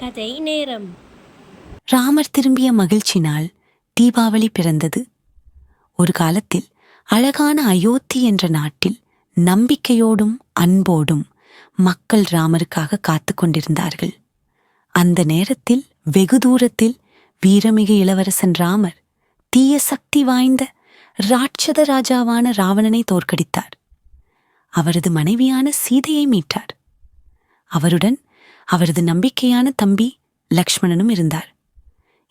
கதை நேரம். ராமர் திரும்பிய மகிழ்ச்சி நாள் தீபாவளி பிறந்தது. ஒரு காலத்தில் அழகான அயோத்தி என்ற நாட்டில் நம்பிக்கையோடும் அன்போடும் மக்கள் ராமருக்காக காத்து கொண்டிருந்தார்கள். அந்த நேரத்தில் வெகு தூரத்தில் வீரமிகு இளவரசன் ராமர் தீய சக்தி வாய்ந்த ராட்சத ராஜாவான ராவணனை தோற்கடித்தார். அவரது மனைவியான சீதையை மீட்டார். அவருடன் அவரது நம்பிக்கையான தம்பி லக்ஷ்மணனும் இருந்தார்.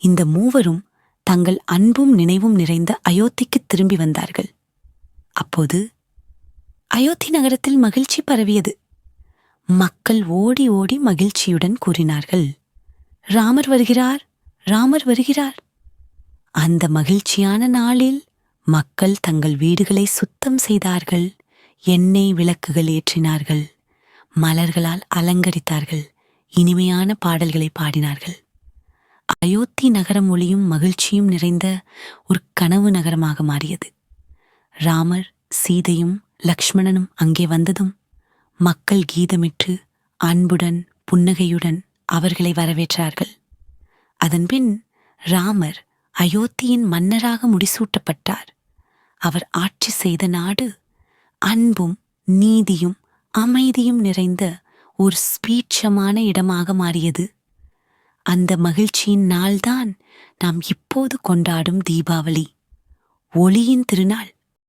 இந்த மூவரும் தங்கள் அன்பும் நினைவும் நிறைந்த அயோத்திக்கு திரும்பி வந்தார்கள். அப்போது அயோத்தி நகரத்தில் மகிழ்ச்சி பரவியது. மக்கள் ஓடி ஓடி மகிழ்ச்சியுடன் கூறினார்கள் ராமர் வருகிறார் ராமர் வருகிறார். அந்த மகிழ்ச்சியான நாளில் மக்கள் தங்கள் வீடுகளை சுத்தம் செய்தார்கள் எண்ணெய் விளக்குகள் ஏற்றினார்கள் மலர்களால் அலங்கரித்தார்கள் இனிமையான பாடல்களை பாடினார்கள். அயோத்தி நகரம் ஒளியும் மகிழ்ச்சியும் நிறைந்த ஒரு கனவு நகரமாக மாறியது. ராமர் சீதையும் லக்ஷ்மணனும் அங்கே வந்ததும் மக்கள் கீதமிட்டு அன்புடன் புன்னகையுடன் அவர்களை வரவேற்றார்கள். அதன்பின் ராமர் அயோத்தியின் மன்னராக முடிசூட்டப்பட்டார். அவர் ஆட்சி செய்த நாடு அன்பும் நீதியும் அமைதியும் நிறைந்த ஒரு ஸ்பீட்சமான இடமாக மாறியது. அந்த மகிழ்ச்சியின் நாள்தான் நாம் இப்போது கொண்டாடும் தீபாவளி. ஒளியின் திருநாள்.